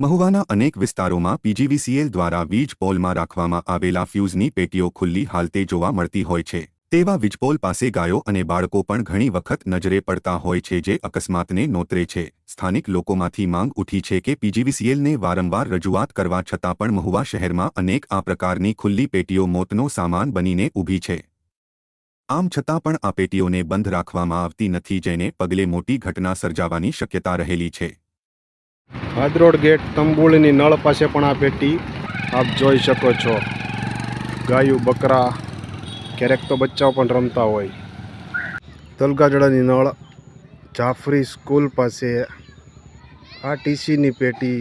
મહુવાના અનેક વિસ્તારોમાં પીજીવીસીએલ દ્વારા વીજ પોલમાં રાખવામાં આવેલા ફ્યુઝની પેટીઓ ખુલ્લી હાલતે જોવા મળતી હોય છે. તેવા વીજપોલ પાસે ગાયો અને બાળકો પણ ઘણી વખત નજરે પડતા હોય છે જે અકસ્માતને નોતરે છે. સ્થાનિક લોકોમાંથી માંગ ઉઠી છે કે પીજીવીસીએલને વારંવાર રજૂઆત કરવા છતાં પણ મહુવા શહેરમાં અનેક આ પ્રકારની ખુલ્લી પેટીઓ મોતનો સામાન બનીને ઊભી છે. આમ છતાં પણ આ પેટીઓને બંધ રાખવામાં આવતી નથી જેને પગલે મોટી ઘટના સર્જાવાની શક્યતા રહેલી છે. હાદરોડ ગેટ તંબુળની નળ પાસે પણ આ પેટી આપ જોઈ શકો છો. ગાયું, બકરા, ક્યારેક તો બચ્ચાઓ પણ રમતા હોય. તલગાજડાની નળ જાફરી સ્કૂલ પાસે આ ટીસીની પેટી